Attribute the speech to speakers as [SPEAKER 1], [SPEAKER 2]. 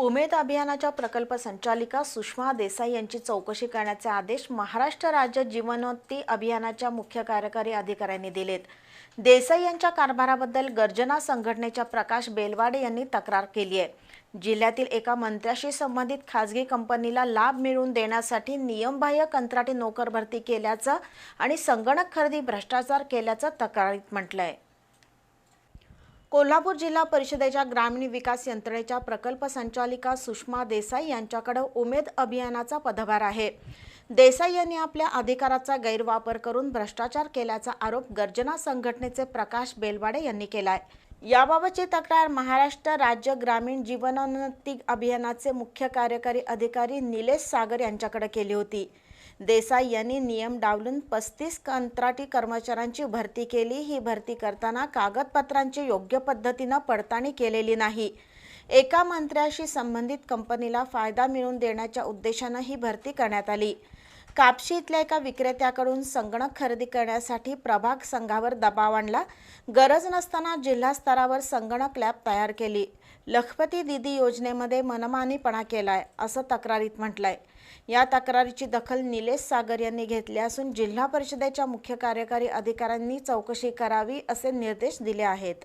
[SPEAKER 1] उमेद अभियानाच्या प्रकल्प संचालिका सुषमा देसाई यांची चौकशी करण्याचे आदेश महाराष्ट्र राज्य जीवनोत्ती अभियानाच्या मुख्य कार्यकारी अधिकाऱ्यांनी दिलेत. देसाई यांच्या कारभाराबद्दल गर्जना संघटनेच्या प्रकाश बेलवाडे यांनी तक्रार केली आहे. जिल्ह्यातील एका मंत्र्याशी संबंधित खासगी कंपनीला लाभ मिळवून देण्यासाठी नियमबाह्य कंत्राटी नोकर भरती केल्याचं आणि संगणक खरेदी भ्रष्टाचार केल्याचं तक्रारीत म्हटलं आहे कोल्हापूर जिल्हा परिषदेच्या ग्रामीण विकास यंत्रणेच्या प्रकल्प संचालिका सुषमा देसाई यांच्याकडे उमेद अभियानाचा पदभार आहे. देसाई यांनी आपल्या अधिकाराचा गैरवापर करून भ्रष्टाचार केल्याचा आरोप गर्जना संघटनेचे प्रकाश बेलवाडे यांनी केलाय. याबाबतची तक्रार महाराष्ट्र राज्य ग्रामीण जीवनोन्नती अभियानाचे मुख्य कार्यकारी अधिकारी निलेश सागर यांच्याकडे केली होती. देसाई यांनी नियम डावलून पस्तीस कंत्राटी कर्मचाऱ्यांची भरती केली. ही भरती करताना कागदपत्रांची योग्य पद्धतीनं पडताळणी केलेली नाही. एका मंत्र्याशी संबंधित कंपनीला फायदा मिळवून देण्याच्या उद्देशानं ही भरती करण्यात आली. कापशी इथल्या एका विक्रेत्याकडून संगणक खरेदी करण्यासाठी प्रभाग संघावर दबाव आणला. गरज नसताना जिल्हा स्तरावर संगणक लॅब तयार केली. लखपती दिदी योजनेमध्ये मनमानीपणा केलाय असं तक्रारीत म्हटलंय. या तक्रारीची दखल निलेश सागर यांनी घेतली असून जिल्हा परिषदेच्या मुख्य कार्यकारी अधिकाऱ्यांनी चौकशी करावी असे निर्देश दिले आहेत.